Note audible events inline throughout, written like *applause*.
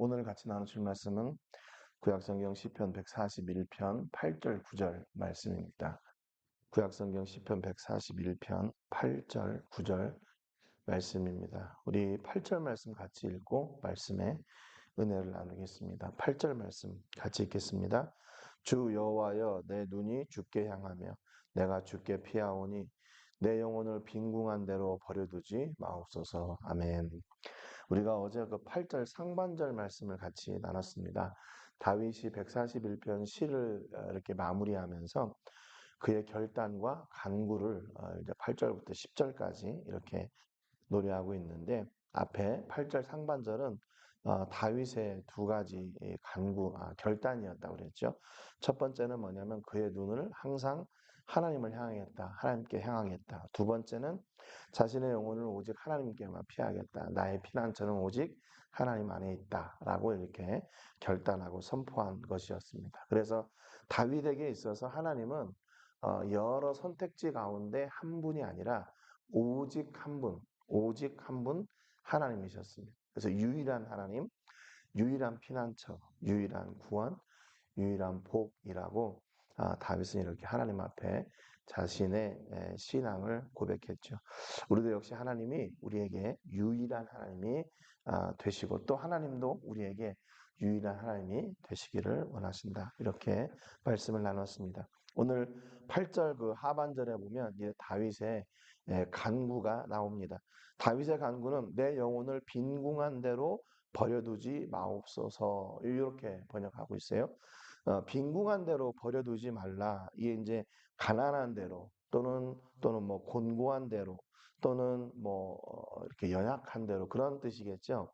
오늘 같이 나누실 말씀은 구약성경 시편 141편 8절 9절 말씀입니다. 구약성경 시편 141편 8절 9절 말씀입니다. 우리 8절 말씀 같이 읽고 말씀에 은혜를 나누겠습니다. 8절 말씀 같이 읽겠습니다. 주 여호와여 내 눈이 주께 향하며 내가 주께 피하오니 내 영혼을 빈궁한 대로 버려두지 마옵소서. 아멘. 우리가 어제 그 8절 상반절 말씀을 같이 나눴습니다. 다윗이 141편 시를 어, 이렇게 마무리하면서 그의 결단과 간구를 어, 이제 8절부터 10절까지 이렇게 노래하고 있는데 앞에 8절 상반절은 어, 다윗의 두 가지 간구, 아, 결단이었다고 그랬죠. 첫 번째는 뭐냐면 그의 눈을 항상 하나님을 향하겠다. 하나님께 향하겠다. 두 번째는 자신의 영혼을 오직 하나님께만 피하겠다. 나의 피난처는 오직 하나님 안에 있다. 라고 이렇게 결단하고 선포한 것이었습니다. 그래서 다윗에게 있어서 하나님은 어, 여러 선택지 가운데 한 분이 아니라 오직 한 분, 오직 한 분 하나님이셨습니다. 그래서 유일한 하나님, 유일한 피난처, 유일한 구원, 유일한 복이라고 아, 다윗은 이렇게 하나님 앞에 자신의 신앙을 고백했죠. 우리도 역시 하나님이 우리에게 유일한 하나님이 아, 되시고 또 하나님도 우리에게 유일한 하나님이 되시기를 원하신다. 이렇게 말씀을 나눴습니다. 오늘 8절 그 하반절에 보면 다윗의 간구가 나옵니다. 다윗의 간구는 내 영혼을 빈궁한 대로 버려두지 마옵소서 이렇게 번역하고 있어요. 어, 빈궁한 대로 버려두지 말라. 이게 이제 가난한 대로 또는 또는 뭐 곤고한 대로 또는 뭐 어, 이렇게 연약한 대로 그런 뜻이겠죠.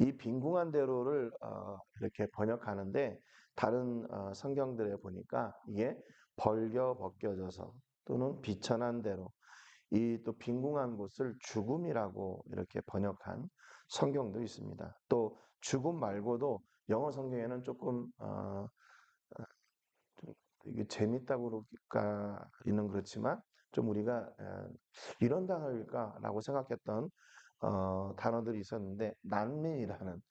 이 빈궁한 대로를 어, 이렇게 번역하는데 다른 어, 성경들에 보니까 이게 벌겨 벗겨져서 또는 비천한 대로 이 또 빈궁한 곳을 죽음이라고 이렇게 번역한 성경도 있습니다. 또 죽음 말고도 영어 성경에는 조금 어, 어, 좀 이게 재밌다고 그럴까는 그렇지만 좀 우리가 어, 이런 단어일까라고 생각했던 어, 단어들이 있었는데 난민이라는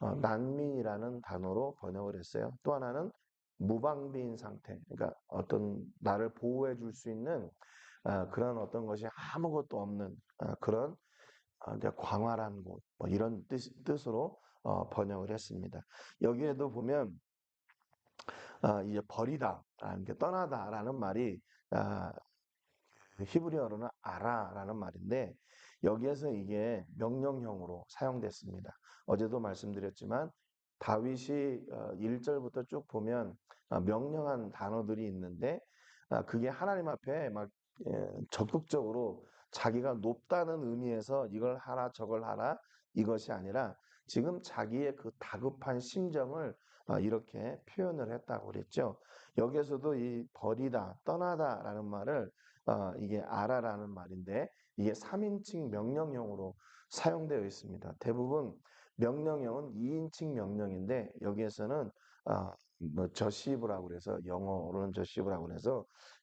어, 난민이라는 단어로 번역을 했어요. 또 하나는 무방비인 상태, 그러니까 어떤 나를 보호해 줄 수 있는 어, 그런 어떤 것이 아무것도 없는 어, 그런 광활한 곳, 뭐 이런 뜻, 뜻으로 어, 번역을 했습니다. 여기에도 보면 어, 이제 버리다, 아, 떠나다라는 말이 아, 그 히브리어로는 아라라는 말인데 여기에서 이게 명령형으로 사용됐습니다. 어제도 말씀드렸지만 다윗이 1절부터 어, 쭉 보면 어, 명령한 단어들이 있는데 아, 그게 하나님 앞에 막 예, 적극적으로 자기가 높다는 의미에서 이걸 하라 저걸 하라 이것이 아니라 지금 자기의 그 다급한 심정을 어, 이렇게 표현을 했다고 그랬죠. 여기에서도 이 버리다, 떠나다라는 말을 어, 이게 아라라는 말인데 이게 3인칭 명령형으로 사용되어 있습니다. 대부분 명령형은 2인칭 명령인데 여기에서는 어, 뭐 저시브라고 그래서 영어로는 저시브라고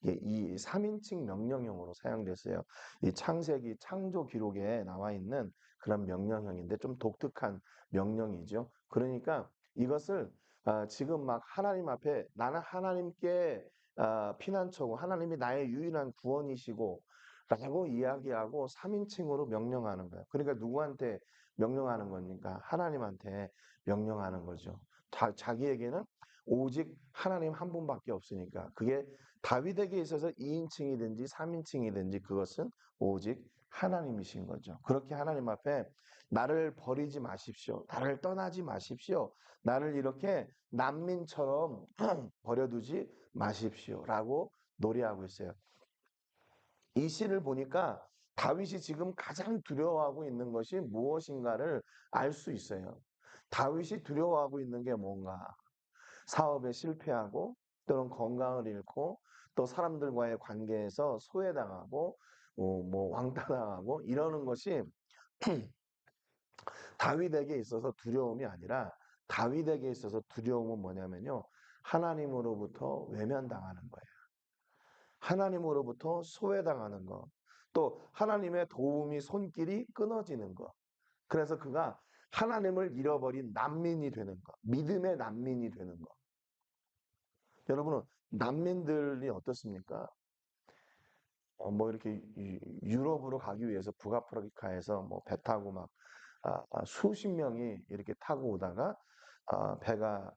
이게 이 3인칭 명령형으로 사용됐어요. 이 창세기 창조 기록에 나와 있는 그런 명령형인데 좀 독특한 명령이죠. 그러니까 이것을 아, 지금 막 하나님 앞에 나는 하나님께 아, 피난처고 하나님이 나의 유일한 구원이시고 라고 이야기하고 3인칭으로 명령하는 거예요. 그러니까 누구한테 명령하는 겁니까? 하나님한테 명령하는 거죠. 자, 자기에게는 오직 하나님 한 분밖에 없으니까 그게 다윗에게 있어서 2인칭이든지 3인칭이든지 그것은 오직 하나님이신 거죠. 그렇게 하나님 앞에 나를 버리지 마십시오. 나를 떠나지 마십시오. 나를 이렇게 난민처럼 *clears throat* 버려두지 마십시오. 라고 노래하고 있어요. 이 시를 보니까 다윗이 지금 가장 두려워하고 있는 것이 무엇인가를 알 수 있어요. 다윗이 두려워하고 있는 게 뭔가? 사업에 실패하고 또는 건강을 잃고 또 사람들과의 관계에서 소외당하고 어, 뭐 왕따당하고 이러는 것이 *clears throat* 다윗에게 있어서 두려움이 아니라 다윗에게 있어서 두려움은 뭐냐면요. 하나님으로부터 외면당하는 거예요. 하나님으로부터 소외당하는 것. 또 하나님의 도움이 손길이 끊어지는 것. 그래서 그가 하나님을 잃어버린 난민이 되는 것, 믿음의 난민이 되는 것. 여러분은 난민들이 어떻습니까? 어, 뭐 이렇게 유- 유럽으로 가기 위해서 북아프리카에서 뭐 배 타고 막 아, 아, 수십 명이 이렇게 타고 오다가 아, 배가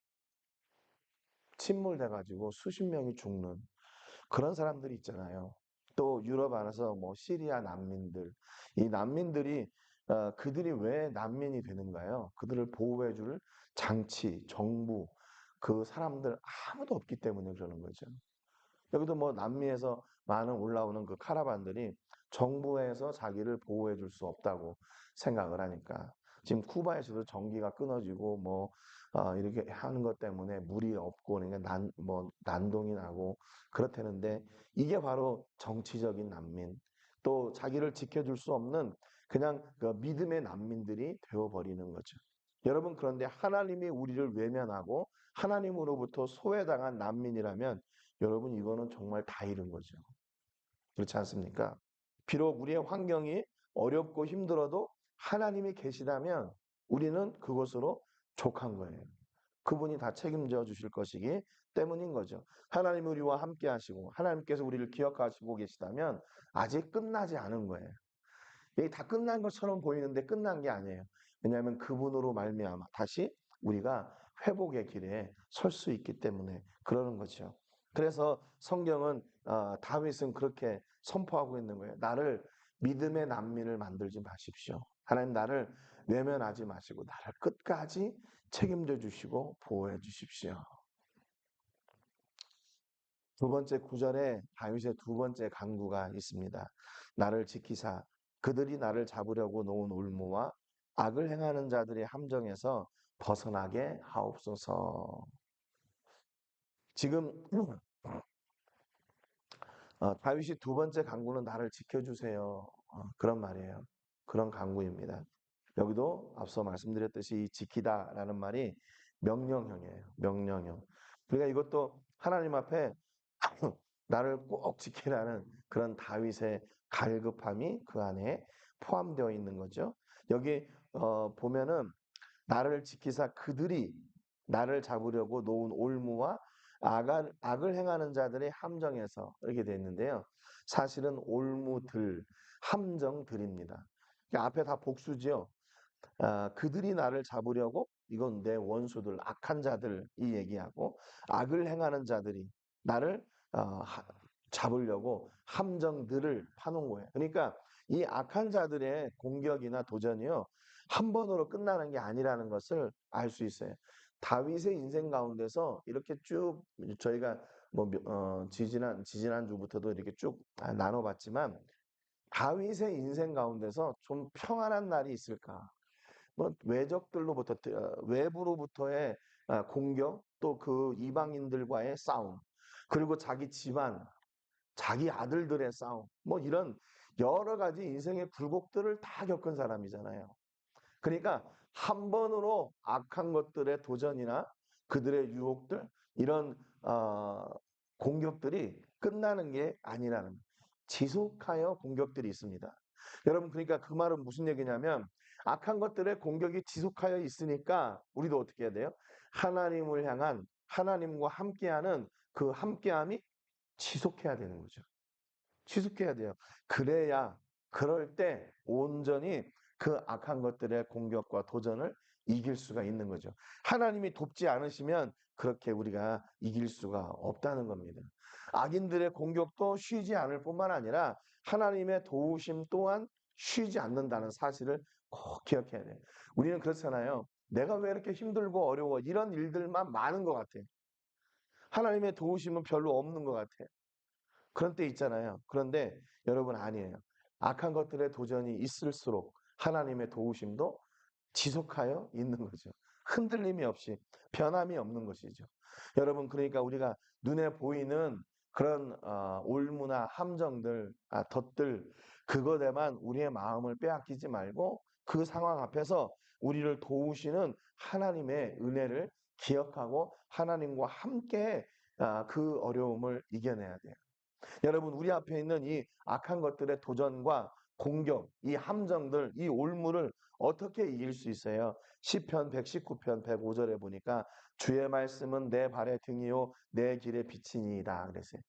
침몰돼 가지고 수십 명이 죽는 그런 사람들이 있잖아요. 또 유럽 안에서 뭐 시리아 난민들, 이 난민들이 어, 그들이 왜 난민이 되는가요? 그들을 보호해줄 장치, 정부, 그 사람들 아무도 없기 때문에 그러는 거죠. 여기도 뭐 남미에서 많은 올라오는 그 카라반들이 정부에서 자기를 보호해 줄 수 없다고 생각을 하니까 지금 쿠바에서도 전기가 끊어지고 뭐 어, 이렇게 하는 것 때문에 물이 없고 그러니까 난 뭐 난동이 나고 그렇다는데 이게 바로 정치적인 난민 또 자기를 지켜줄 수 없는 그냥 그 믿음의 난민들이 되어버리는 거죠. 여러분 그런데 하나님이 우리를 외면하고 하나님으로부터 소외당한 난민이라면 여러분 이거는 정말 다 잃은 거죠. 그렇지 않습니까? 비록 우리의 환경이 어렵고 힘들어도 하나님이 계시다면 우리는 그것으로 족한 거예요. 그분이 다 책임져 주실 것이기 때문인 거죠. 하나님이 우리와 함께 하시고 하나님께서 우리를 기억하시고 계시다면 아직 끝나지 않은 거예요. 이게 다 끝난 것처럼 보이는데 끝난 게 아니에요. 왜냐하면 그분으로 말미암아 다시 우리가 회복의 길에 설 수 있기 때문에 그러는 거죠. 그래서 성경은 어, 다윗은 그렇게 선포하고 있는 거예요. 나를 믿음의 난민을 만들지 마십시오. 하나님 나를 외면하지 마시고 나를 끝까지 책임져 주시고 보호해 주십시오. 두 번째 구절에 다윗의 두 번째 강구가 있습니다. 나를 지키사 그들이 나를 잡으려고 놓은 올무와 악을 행하는 자들의 함정에서 벗어나게 하옵소서. 지금 *clears throat* 어, 다윗이 두 번째 강구는 나를 지켜주세요. 어, 그런 말이에요. 그런 강구입니다. 여기도 앞서 말씀드렸듯이 이 지키다라는 말이 명령형이에요. 명령형. 그러니까 이것도 하나님 앞에 *clears throat* 나를 꼭 지키라는 그런 다윗의 갈급함이 그 안에 포함되어 있는 거죠. 여기 어, 보면은 나를 지키사 그들이 나를 잡으려고 놓은 올무와 악을, 악을 행하는 자들의 함정에서 이렇게 되어 있는데요. 사실은 올무들, 함정들입니다. 그러니까 앞에 다 복수지요. 아, 그들이 나를 잡으려고 이건 내 원수들, 악한 자들 이 얘기하고 악을 행하는 자들이 나를 어, 하- 잡으려고 함정들을 파놓은 거예요. 그러니까 이 악한 자들의 공격이나 도전이요 한 번으로 끝나는 게 아니라는 것을 알 수 있어요. 다윗의 인생 가운데서 이렇게 쭉 저희가 뭐 어, 지지난 지지난 주부터도 이렇게 쭉 아, 나눠봤지만 다윗의 인생 가운데서 좀 평안한 날이 있을까? 뭐 외적들로부터 어, 외부로부터의 아, 공격 또 그 이방인들과의 싸움 그리고 자기 집안 자기 아들들의 싸움 뭐 이런 여러 가지 인생의 굴곡들을 다 겪은 사람이잖아요. 그러니까 한 번으로 악한 것들의 도전이나 그들의 유혹들 이런 어, 공격들이 끝나는 게 아니라는. 지속하여 공격들이 있습니다. 여러분 그러니까 그 말은 무슨 얘기냐면 악한 것들의 공격이 지속하여 있으니까 우리도 어떻게 해야 돼요? 하나님을 향한 하나님과 함께하는 그 함께함이 지속해야 되는 거죠. 지속해야 돼요. 그래야 그럴 때 온전히 그 악한 것들의 공격과 도전을 이길 수가 있는 거죠. 하나님이 돕지 않으시면 그렇게 우리가 이길 수가 없다는 겁니다. 악인들의 공격도 쉬지 않을 뿐만 아니라 하나님의 도우심 또한 쉬지 않는다는 사실을 꼭 기억해야 돼요. 우리는 그렇잖아요. 내가 왜 이렇게 힘들고 어려워 이런 일들만 많은 것 같아. 하나님의 도우심은 별로 없는 것 같아. 그런 때 있잖아요. 그런데 여러분 아니에요. 악한 것들의 도전이 있을수록 하나님의 도우심도 지속하여 있는 거죠. 흔들림이 없이 변함이 없는 것이죠. 여러분 그러니까 우리가 눈에 보이는 그런 어, 올무나 함정들, 아, 덫들 그것에만 우리의 마음을 빼앗기지 말고 그 상황 앞에서 우리를 도우시는 하나님의 은혜를 기억하고 하나님과 함께 아, 그 어려움을 이겨내야 돼요. 여러분 우리 앞에 있는 이 악한 것들의 도전과 공격, 이 함정들, 이 올무를 어떻게 이길 수 있어요? 시편 119편 105절에 보니까 주의 말씀은 내 발의 등이요 내 길의 빛이니이다 그랬어요.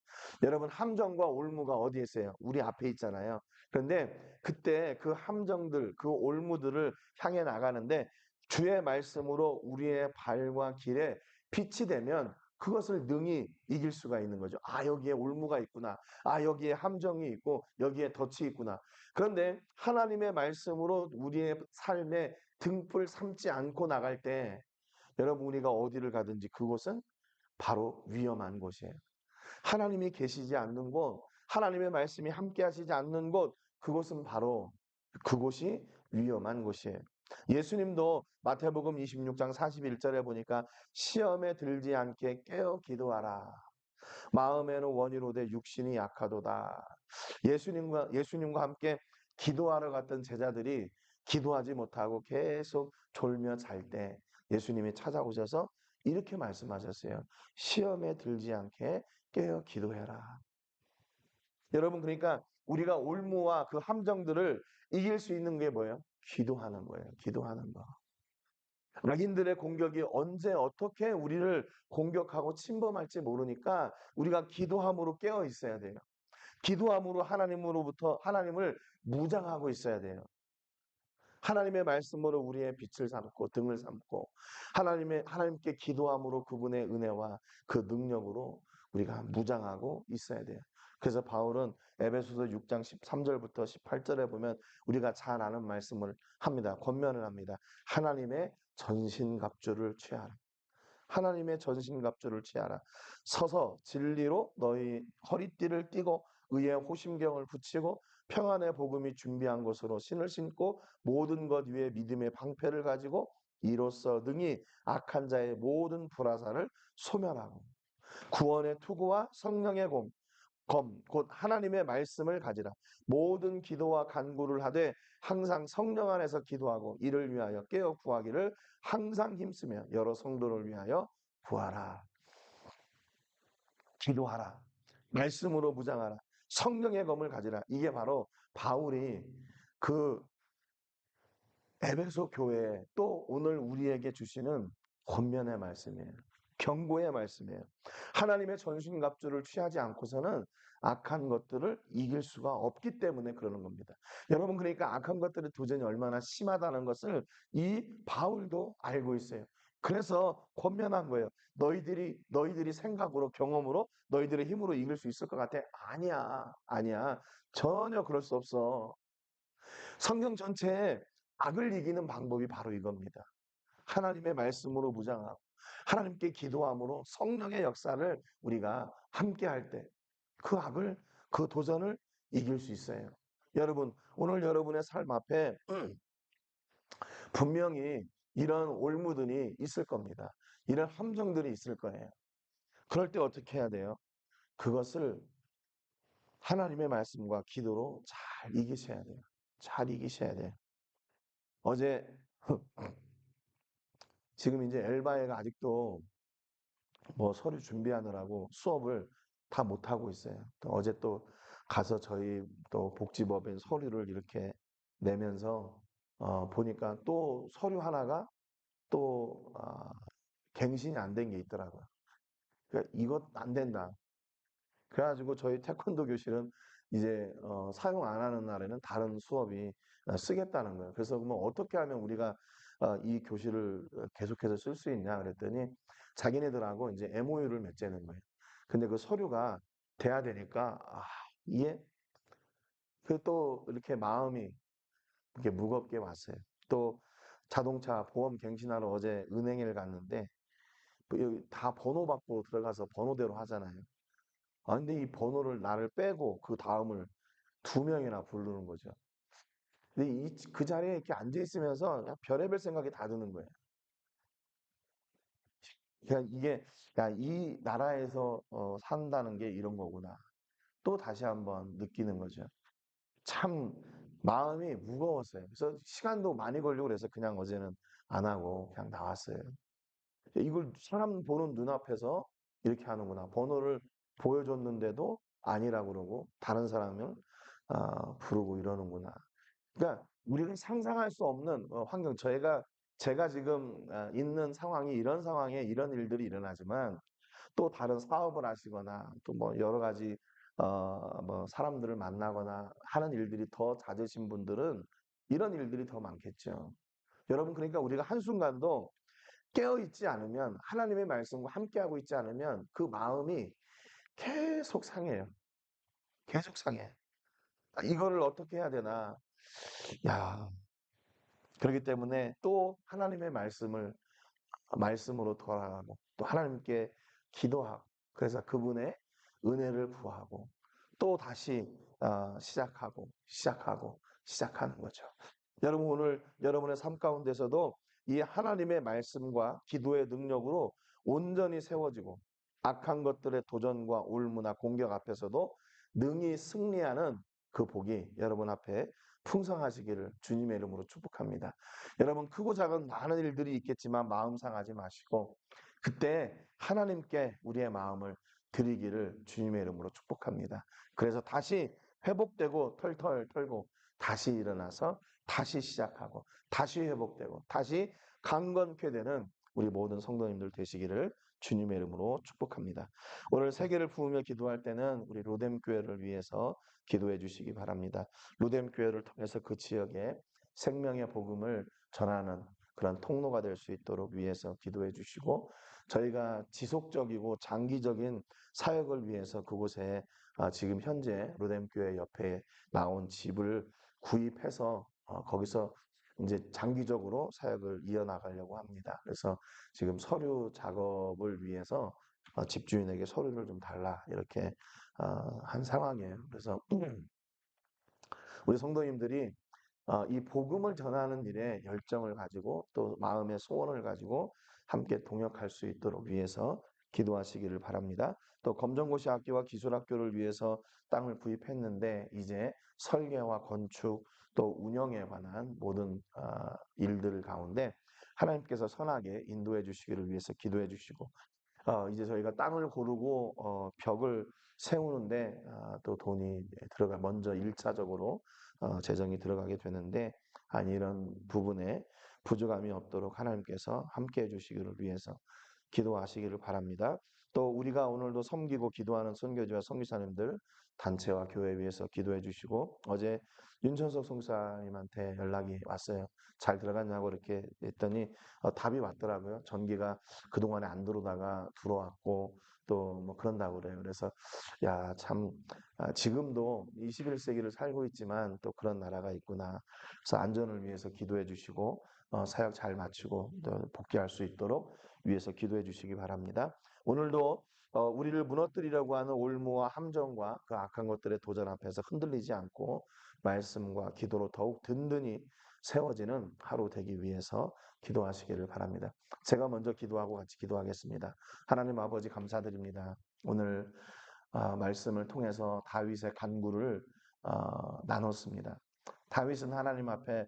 여러분 함정과 올무가 어디에 있어요? 우리 앞에 있잖아요. 그런데 그때 그 함정들, 그 올무들을 향해 나가는데 주의 말씀으로 우리의 발과 길에 빛이 되면 그것을 능히 이길 수가 있는 거죠. 아, 여기에 올무가 있구나. 아, 여기에 함정이 있고, 여기에 덫이 있구나. 그런데 하나님의 말씀으로 우리의 삶에 등불 삼지 않고 나갈 때, 여러분, 우리가 어디를 가든지 그곳은 바로 위험한 곳이에요. 하나님이 계시지 않는 곳, 하나님의 말씀이 함께 하시지 않는 곳, 그곳은 바로 그곳이 위험한 곳이에요. 예수님도 마태복음 26장 41절에 보니까 시험에 들지 않게 깨어 기도하라. 마음에는 원이로되 육신이 약하도다. 예수님과 예수님과 함께 기도하러 갔던 제자들이 기도하지 못하고 계속 졸며 잘 때 예수님이 찾아오셔서 이렇게 말씀하셨어요. 시험에 들지 않게 깨어 기도해라. 여러분 그러니까 우리가 올무와 그 함정들을 이길 수 있는 게 뭐예요? 기도하는 거예요. 기도하는 거. 악인들의 공격이 언제 어떻게 우리를 공격하고 침범할지 모르니까 우리가 기도함으로 깨어 있어야 돼요. 기도함으로 하나님으로부터 하나님을 무장하고 있어야 돼요. 하나님의 말씀으로 우리의 빛을 삼고 등을 삼고 하나님의 하나님께 기도함으로 그분의 은혜와 그 능력으로 우리가 무장하고 있어야 돼요. 그래서 바울은 에베소서 6장 13절부터 18절에 보면 우리가 잘 아는 말씀을 합니다. 권면을 합니다. 하나님의 전신갑주를 취하라. 하나님의 전신갑주를 취하라. 서서 진리로 너희 허리띠를 띠고 의의 호심경을 붙이고 평안의 복음이 준비한 것으로 신을 신고 모든 것 위에 믿음의 방패를 가지고 이로써 능히 악한 자의 모든 불화사를 소멸하고 구원의 투구와 성령의 곰, 검, 곧 하나님의 말씀을 가지라. 모든 기도와 간구를 하되 항상 성령 안에서 기도하고 이를 위하여 깨어 구하기를 항상 힘쓰며 여러 성도를 위하여 구하라. 기도하라. 말씀으로 무장하라. 성령의 검을 가지라. 이게 바로 바울이 그 에베소 교회에 또 오늘 우리에게 주시는 권면의 말씀이에요. 경고의 말씀이에요. 하나님의 전신갑주를 취하지 않고서는 악한 것들을 이길 수가 없기 때문에 그러는 겁니다. 여러분 그러니까 악한 것들의 도전이 얼마나 심하다는 것을 이 바울도 알고 있어요. 그래서 권면한 거예요. 너희들이 너희들이 생각으로 경험으로 너희들의 힘으로 이길 수 있을 것 같아? 아니야. 아니야. 전혀 그럴 수 없어. 성경 전체에 악을 이기는 방법이 바로 이겁니다. 하나님의 말씀으로 무장하고 하나님께 기도함으로 성령의 역사를 우리가 함께 할 때 그 악을 그 도전을 이길 수 있어요. 여러분 오늘 여러분의 삶 앞에 *clears throat* 분명히 이런 올무들이 있을 겁니다. 이런 함정들이 있을 거예요. 그럴 때 어떻게 해야 돼요? 그것을 하나님의 말씀과 기도로 잘 이기셔야 돼요. 잘 이기셔야 돼요. 어제 지금 이제 엘바에가 아직도 뭐 서류 준비하느라고 수업을 다 못하고 있어요. 또 어제 또 가서 저희 또 복지법인 서류를 이렇게 내면서 어 보니까 또 서류 하나가 또 아, 갱신이 안 된 게 있더라고요. 그러니까 이것 안 된다. 그래가지고 저희 태권도 교실은 이제 어, 사용 안 하는 날에는 다른 수업이 어, 쓰겠다는 거예요. 그래서 그러면 어떻게 하면 우리가 어, 이 교실을 계속해서 쓸 수 있냐 그랬더니 자기네들하고 이제 MOU를 맺자는 거예요. 근데 그 서류가 돼야 되니까 아, 이게 그 또 이렇게 마음이 이렇게 무겁게 왔어요. 또 자동차 보험 갱신하러 어제 은행에 갔는데 뭐다 번호 받고 들어가서 번호대로 하잖아요. 아, 근데 이 번호를 나를 빼고 그 다음을 두 명이나 부르는 거죠. 근데 이, 그 자리에 이렇게 앉아 있으면서 별의별 생각이 다 드는 거예요. 그러니까 이게 야, 이 나라에서 어, 산다는 게 이런 거구나. 또 다시 한번 느끼는 거죠. 참 마음이 무거웠어요. 그래서 시간도 많이 걸리고 그래서 그냥 어제는 안 하고 그냥 나왔어요. 이걸 사람 보는 눈앞에서 이렇게 하는구나. 번호를 보여줬는데도 아니라고 그러고 다른 사람은 어, 부르고 이러는구나. 그러니까 우리가 상상할 수 없는 어, 환경, 저희가 제가 지금 어, 있는 상황이 이런 상황에 이런 일들이 일어나지만 또 다른 사업을 하시거나 또 뭐 여러 가지 어, 뭐 사람들을 만나거나 하는 일들이 더 잦으신 분들은 이런 일들이 더 많겠죠. 여러분, 그러니까 우리가 한순간도 깨어 있지 않으면 하나님의 말씀과 함께 하고 있지 않으면 그 마음이 계속 상해요. 계속 상해. 아, 이거를 어떻게 해야 되나? 야, 그렇기 때문에 또 하나님의 말씀을 말씀으로 돌아가고 또 하나님께 기도하고 그래서 그분의 은혜를 구하고 또 다시 어, 시작하고 시작하고 시작하는 거죠. 여러분 오늘 여러분의 삶 가운데서도 이 하나님의 말씀과 기도의 능력으로 온전히 세워지고 악한 것들의 도전과 올무나 공격 앞에서도 능히 승리하는 그 복이 여러분 앞에 풍성하시기를 주님의 이름으로 축복합니다. 여러분 크고 작은 많은 일들이 있겠지만 마음 상하지 마시고 그때 하나님께 우리의 마음을 드리기를 주님의 이름으로 축복합니다. 그래서 다시 회복되고 털털 털고 다시 일어나서 다시 시작하고 다시 회복되고 다시 강건케 되는 우리 모든 성도님들 되시기를 주님의 이름으로 축복합니다. 오늘 세계를 부으며 기도할 때는 우리 로뎀 교회를 위해서 기도해 주시기 바랍니다. 로뎀 교회를 통해서 그 지역에 생명의 복음을 전하는 그런 통로가 될 수 있도록 위해서 기도해 주시고 저희가 지속적이고 장기적인 사역을 위해서 그곳에 아, 지금 현재 로뎀 교회 옆에 나온 집을 구입해서 어, 거기서 이제 장기적으로 사역을 이어나가려고 합니다. 그래서 지금 서류 작업을 위해서 어, 집주인에게 서류를 좀 달라 이렇게 어, 한 상황이에요. 그래서 *clears throat* 우리 성도님들이 어, 이 복음을 전하는 일에 열정을 가지고 또 마음의 소원을 가지고 함께 동역할 수 있도록 위해서 기도하시기를 바랍니다. 또 검정고시 학교와 기술학교를 위해서 땅을 구입했는데 이제 설계와 건축 또 운영에 관한 모든 어, 일들 가운데 하나님께서 선하게 인도해 주시기를 위해서 기도해 주시고 어, 이제 저희가 땅을 고르고 어, 벽을 세우는데 아, 또 돈이 들어가 먼저 1차적으로 어, 재정이 들어가게 되는데 아니 이런 부분에 부족함이 없도록 하나님께서 함께 해주시기를 위해서 기도하시기를 바랍니다. 또 우리가 오늘도 섬기고 기도하는 선교지와 선교사님들 단체와 교회 위해서 기도해 주시고 어제 윤천석 송사님한테 연락이 왔어요. 잘 들어갔냐고 이렇게 했더니 어, 답이 왔더라고요. 전기가 그동안에 안 들어오다가 들어왔고 또 뭐 그런다고 그래요. 그래서 야참 아, 지금도 21세기를 살고 있지만 또 그런 나라가 있구나. 그래서 안전을 위해서 기도해 주시고 어, 사역 잘 마치고 복귀할 수 있도록 위해서 기도해 주시기 바랍니다. 오늘도 어, 우리를 무너뜨리려고 하는 올무와 함정과 그 악한 것들의 도전 앞에서 흔들리지 않고 말씀과 기도로 더욱 든든히 세워지는 하루 되기 위해서 기도하시기를 바랍니다. 제가 먼저 기도하고 같이 기도하겠습니다. 하나님 아버지 감사드립니다. 오늘 어, 말씀을 통해서 다윗의 간구를 어, 나눴습니다. 다윗은 하나님 앞에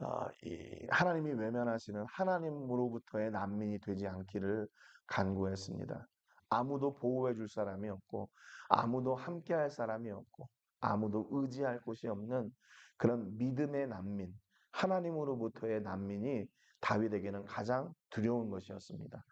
어, 이 하나님이 외면하시는 하나님으로부터의 난민이 되지 않기를 간구했습니다. 아무도 보호해 줄 사람이 없고 아무도 함께 할 사람이 없고 아무도 의지할 곳이 없는 그런 믿음의 난민, 하나님으로부터의 난민이 다윗에게는 가장 두려운 것이었습니다.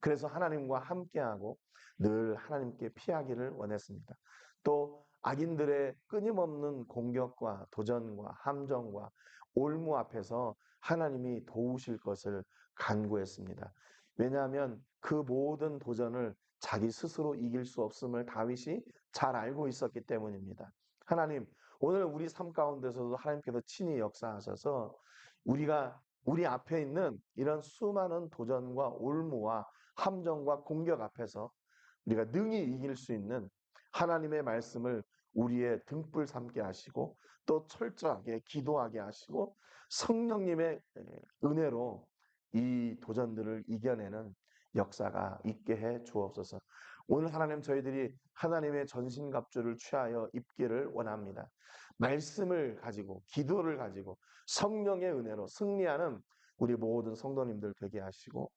그래서 하나님과 함께하고 늘 하나님께 피하기를 원했습니다. 또 악인들의 끊임없는 공격과 도전과 함정과 올무 앞에서 하나님이 도우실 것을 간구했습니다. 왜냐하면 그 모든 도전을 자기 스스로 이길 수 없음을 다윗이 잘 알고 있었기 때문입니다. 하나님, 오늘 우리 삶 가운데서도 하나님께서 친히 역사하셔서 우리가 우리 앞에 있는 이런 수많은 도전과 올무와 함정과 공격 앞에서 우리가 능히 이길 수 있는 하나님의 말씀을 우리의 등불 삼게 하시고 또 철저하게 기도하게 하시고 성령님의 은혜로 이 도전들을 이겨내는 역사가 있게 해 주옵소서. 오늘 하나님 저희들이 하나님의 전신갑주를 취하여 입기를 원합니다. 말씀을 가지고 기도를 가지고 성령의 은혜로 승리하는 우리 모든 성도님들 되게 하시고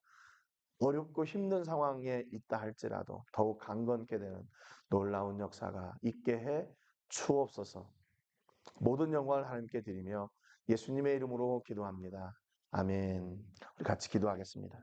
어렵고 힘든 상황에 있다 할지라도 더욱 강건케 되는 놀라운 역사가 있게 해 주옵소서. 모든 영광을 하나님께 드리며 예수님의 이름으로 기도합니다. 아멘. 우리 같이 기도하겠습니다.